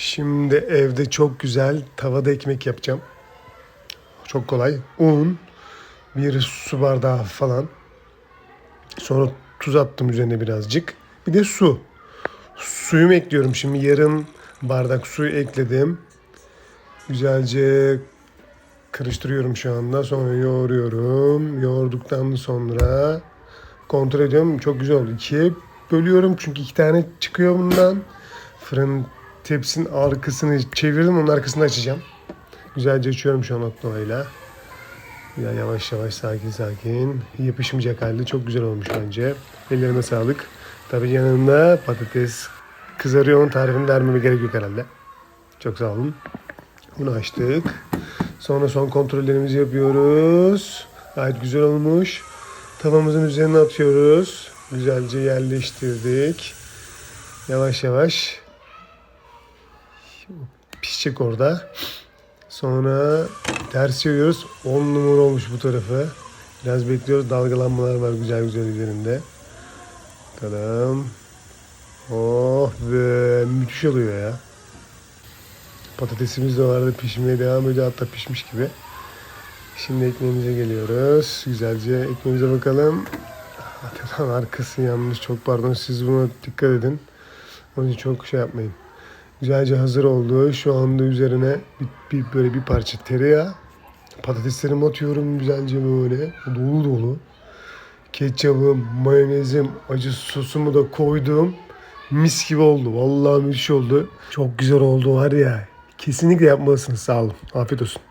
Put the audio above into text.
Şimdi evde çok güzel tavada ekmek yapacağım. Çok kolay. Un, bir su bardağı falan. Sonra tuz attım üzerine birazcık. Bir de su. Suyumu ekliyorum şimdi. Yarım bardak suyu ekledim. Güzelce karıştırıyorum şu anda. Sonra yoğuruyorum. Yoğurduktan sonra kontrol ediyorum. Çok güzel oldu. İkiye bölüyorum çünkü iki tane çıkıyor bundan. Fırın tepsinin arkasını çevirdim. Onun arkasını açacağım. Güzelce açıyorum şu an oklavayla. Ya yavaş yavaş sakin sakin. Yapışmayacak halde çok güzel olmuş bence. Ellerine sağlık. Tabii yanında patates kızarıyor. Onun tarifini vermeme gerek yok herhalde. Çok sağ olun. Bunu açtık. Sonra son kontrollerimizi yapıyoruz. Gayet güzel olmuş. Tavamızın üzerine atıyoruz. Güzelce yerleştirdik. Yavaş yavaş pişecek orada. Sonra ters çeviriyoruz. 10 numara olmuş bu tarafı. Biraz bekliyoruz. Dalgalanmalar var güzel güzel üzerinde. Bakalım. Oh be müthiş oluyor ya. Patatesimiz de vardı pişmeye devam ediyor hatta pişmiş gibi. Şimdi ekmeğimize geliyoruz. Güzelce ekmeğimize bakalım. Zaten arkası yanmış çok pardon siz buna dikkat edin. Onun için çok şey yapmayın. Güzelce hazır oldu. Şu anda üzerine bir, bir- böyle bir parça tereyağı. Patateslerimi atıyorum güzelce böyle. Dolu dolu. Ketçabım, mayonezim, acı sosumu da koydum. Mis gibi oldu. Vallahi müthiş oldu. Çok güzel oldu var ya. Kesinlikle yapmalısınız. Sağ olun. Afiyet olsun.